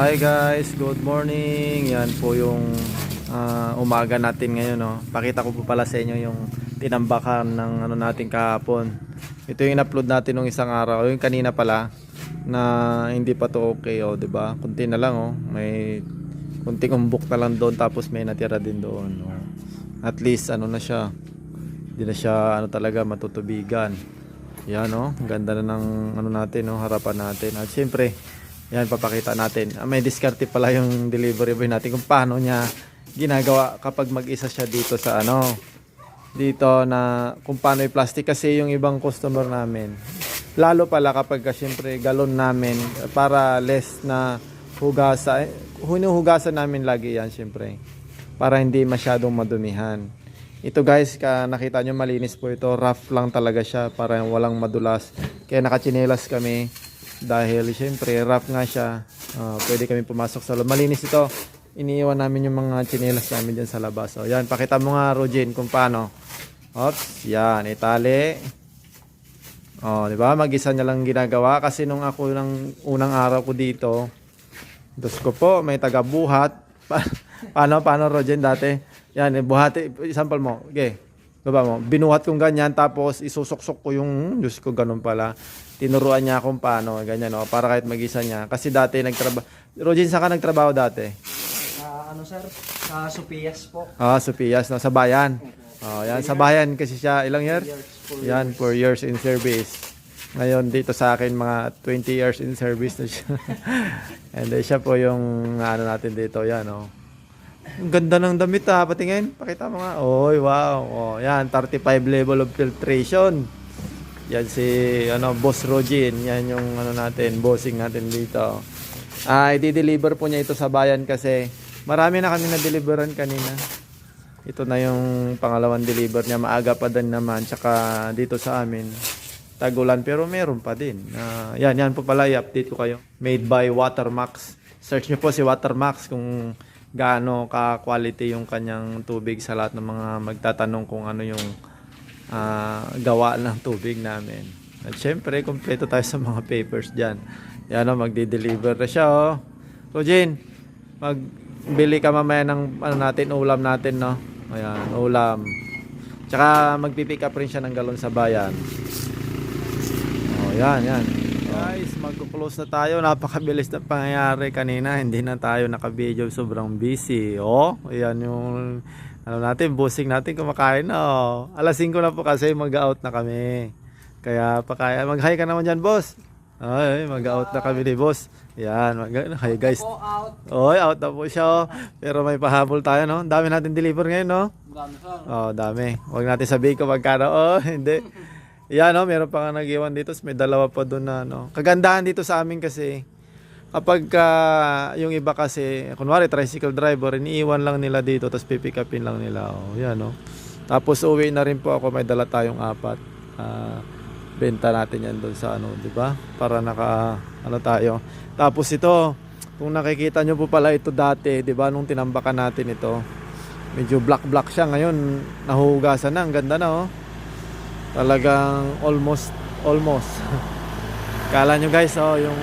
Hi guys, good morning. Yan po yung ah, umaga natin ngayon. No? Pakita ko po pala sa inyo yung tinambakan ng ano natin kahapon. Ito yung in-upload natin nung isang araw. Yung kanina pala na hindi pa to okay, oh, 'di ba? Kunti na lang oh. May kunting umbok na lang doon tapos may natira din doon. Oh. At least ano na siya. Hindi na siya ano talaga matutubigan. Yan oh, ganda na ng ano natin, no, harapan natin. At syempre, yan papakita natin. Ah, may diskarte pala yung delivery boy natin kung paano niya ginagawa kapag mag-isa siya dito sa ano dito na kung paano i-plastic. Kasi yung ibang customer namin lalo pala kapag ka, syempre galon namin para less na hugasa. Eh, hinuhugasan namin lagi yan syempre para hindi masyadong madumihan. Ito guys ka nakita nyo malinis po ito. Rough lang talaga siya para walang madulas. Kaya nakachinelas kami dahil syempre rough nga siya Ah, pwede kami pumasok sa loob malinis ito iniiwan namin yung mga chinelas namin dyan sa labas so yan pakita mo nga Rogin kung paano Ops, yan, itali. Oh, 'di ba? Mag-isa niya lang ginagawa kasi nung ako ng unang araw ko dito, dos ko po, may taga-buhat. Pa- paano paano Rogen dati? Yan, eh, buhati, sample mo. Okay. Baba mo. Binuhat kong ganyan tapos isusuksok ko yung Diyos ko ganun pala. Tinuruan niya akong paano, ganyan oh, para kahit mag-isa niya. Kasi dati nagtrabaho. Rogen, saan ka nagtrabaho dati? Sa ano sir? Sa Supias po. Ah, sa Pias, no? sa bayan. Oh, yan, sa bayan kasi siya, ilang years? Years po. Yan, 4 years in service. Ngayon, dito sa akin, mga 20 years in service na siya. And then, siya po yung ano natin dito. Yan, oh. Ang ganda ng damit ha, patingin. Pakita mo nga. Oy, wow. Oh, yan, 35 level of filtration. Yan si ano, Boss Rogin. Yan yung ano natin, bossing natin dito. Ah, i-deliver po niya ito sa bayan kasi marami na kami na-deliveran kanina. Ito na yung pangalawang deliver niya. Maaga pa din naman. Tsaka dito sa amin, tagulan. Pero meron pa din. Ah, yan, yan po pala. I-update ko kayo. Made by Watermax. Search nyo po si Watermax kung gaano ka-quality yung kanyang tubig sa lahat ng mga magtatanong kung ano yung ah, gawa ng tubig namin. At syempre, kompleto tayo sa mga papers dyan. Yan o, magdi-deliver na siya o. So, Jane, magbili ka mamaya ng ano natin, ulam natin, no? Ayan, ulam. Tsaka magpipick up rin siya ng galon sa bayan. Oh, yan, yan. Guys, magko-close na tayo. Napakabilis na pangyayari kanina. Hindi na tayo naka-video. Sobrang busy. Oh, ayan yung ano natin, busing natin kumakain na. Oh. Alas 5 na po kasi mag-out na kami. Kaya pakaya mag-hi ka naman diyan, boss. Ay, mag-out na kami ni boss. Yan, mag hi guys. Oy, out na po siya. oh. Pero may pahabol tayo, no? Ang dami natin deliver ngayon, no? Dami sir. Oh, dami. Huwag natin sabihin kung magkano. Oh, hindi. Yan, no? Meron pa nga nag-iwan dito. May dalawa pa doon na, no? Kagandahan dito sa amin kasi, kapag ka, yung iba kasi, kunwari, tricycle driver, iniiwan lang nila dito, tapos pipick upin lang nila. Oh, yan, no? Tapos uwi na rin po ako, may dala tayong apat. Ah, benta natin yan doon sa ano, di ba? Para naka, ano tayo. Tapos ito, kung nakikita nyo po pala ito dati, di ba, nung tinambakan natin ito, medyo black black siya ngayon nahuhugasan na ang ganda na oh talagang almost almost. Kala nyo guys oh yung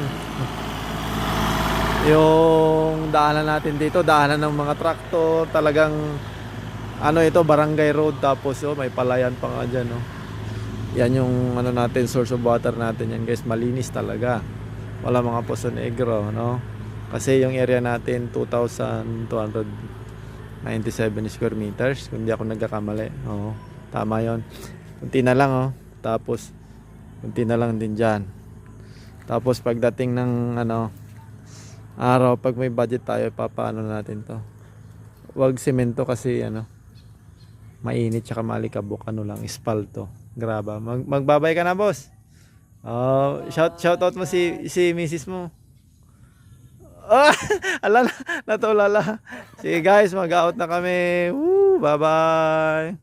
yung daanan natin dito daanan ng mga traktor talagang ano ito barangay road tapos oh may palayan pa nga dyan oh. Yan yung ano natin source of water natin yan guys. Malinis talaga. Wala mga poso negro no? Kasi yung area natin 2,200 97 square meters kung di ako nagkakamali. Oo tama yon kunti na lang oh. Tapos kunti na lang din dyan. Tapos pagdating ng ano araw pag may budget tayo papaano natin to? Wag semento kasi ano mainit tsaka malikabok ano lang espalto. Graba. Mag, magbabay ka na boss. Oh shout shout out mo si si misis mo. Ah, ala na, natulala. Sige guys, mag-out na kami. Woo, bye-bye.